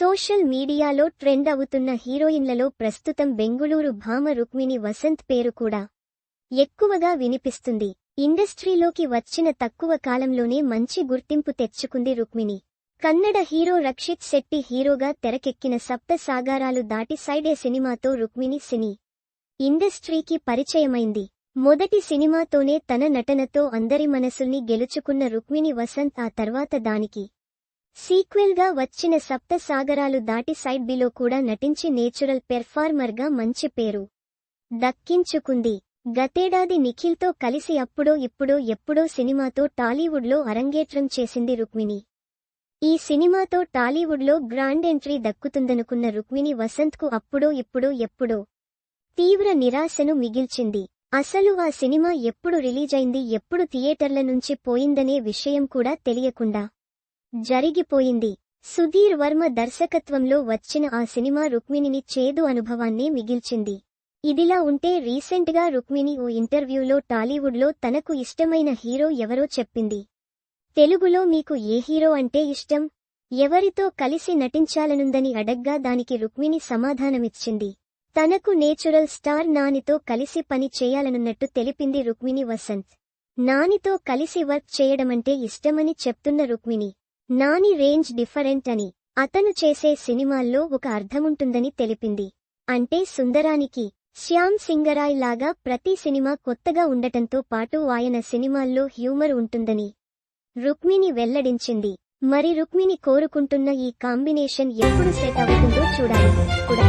Social మీడియాలో trend అవుతున్న హీరోయిన్లలో ప్రస్తుతం బెంగుళూరు భామ రుక్మిణి వసంత్ పేరు కూడా ఎక్కువగా వినిపిస్తుంది. ఇండస్ట్రీలోకి వచ్చిన తక్కువ కాలంలోనే మంచి గుర్తింపు తెచ్చుకుంది రుక్మిణి. కన్నడ హీరో రక్షిత్ శెట్టి హీరోగా తెరకెక్కిన సప్త సాగారాలు దాటి సైడే సినిమాతో రుక్మిణి సినీ ఇండస్ట్రీకి పరిచయమైంది. మొదటి సినిమాతోనే తన నటనతో అందరి మనసుల్ని గెలుచుకున్న రుక్మిణి వసంత్ ఆ తర్వాత దానికి సీక్వెల్గా వచ్చిన సప్త సాగరాలు దాటి సైడ్ బిలో కూడా నటించి నేచురల్ పెర్ఫార్మర్గా మంచి పేరు దక్కించుకుంది. గతేడాది నిఖిల్తో కలిసి అప్పుడో ఇప్పుడో ఎప్పుడో సినిమాతో టాలీవుడ్లో అరంగేట్రం చేసింది రుక్మిణి. ఈ సినిమాతో టాలీవుడ్లో గ్రాండ్ ఎంట్రీ దక్కుతుందనుకున్న రుక్మిణి వసంత్కు అప్పుడో ఇప్పుడో ఎప్పుడో తీవ్ర నిరాశను మిగిల్చింది. అసలు ఆ సినిమా ఎప్పుడు రిలీజైంది ఎప్పుడు థియేటర్ల నుంచి పోయిందనే విషయం కూడా తెలియకుండా జరిగిపోయింది. సుధీర్ వర్మ దర్శకత్వంలో వచ్చిన ఆ సినిమా రుక్మిణిని చేదు అనుభవాన్నే మిగిల్చింది. ఇదిలా ఉంటే రీసెంట్గా రుక్మిణి ఓ ఇంటర్వ్యూలో టాలీవుడ్లో తనకు ఇష్టమైన హీరో ఎవరో చెప్పింది. తెలుగులో మీకు ఏ హీరో అంటే ఇష్టం? ఎవరితో కలిసి నటించాలనుందని అడగ్గా దానికి రుక్మిణి సమాధానమిచ్చింది. తనకు నేచురల్ స్టార్ నానితో కలిసి పని చేయాలనున్నట్టు తెలిపింది రుక్మిణి వసంత్. నానితో కలిసి వర్క్ చేయడమంటే ఇష్టమని చెప్తున్న రుక్మిణి. నాని రేంజ్ డిఫరెంట్ అని. అతను చేసే సినిమాల్లో ఒక అర్థముంటుందని తెలిపింది. అంటే సుందరానికి శ్యామ్ సింగరాయ్ లాగా ప్రతి సినిమా కొత్తగా ఉండటంతో పాటు ఆయన సినిమాల్లో హ్యూమర్ ఉంటుందని రుక్మిణి వెల్లడించింది. మరి రుక్మిణి కోరుకుంటున్న ఈ కాంబినేషన్ ఎప్పుడు సెట్ అవుతుందో చూడాలి. కూడా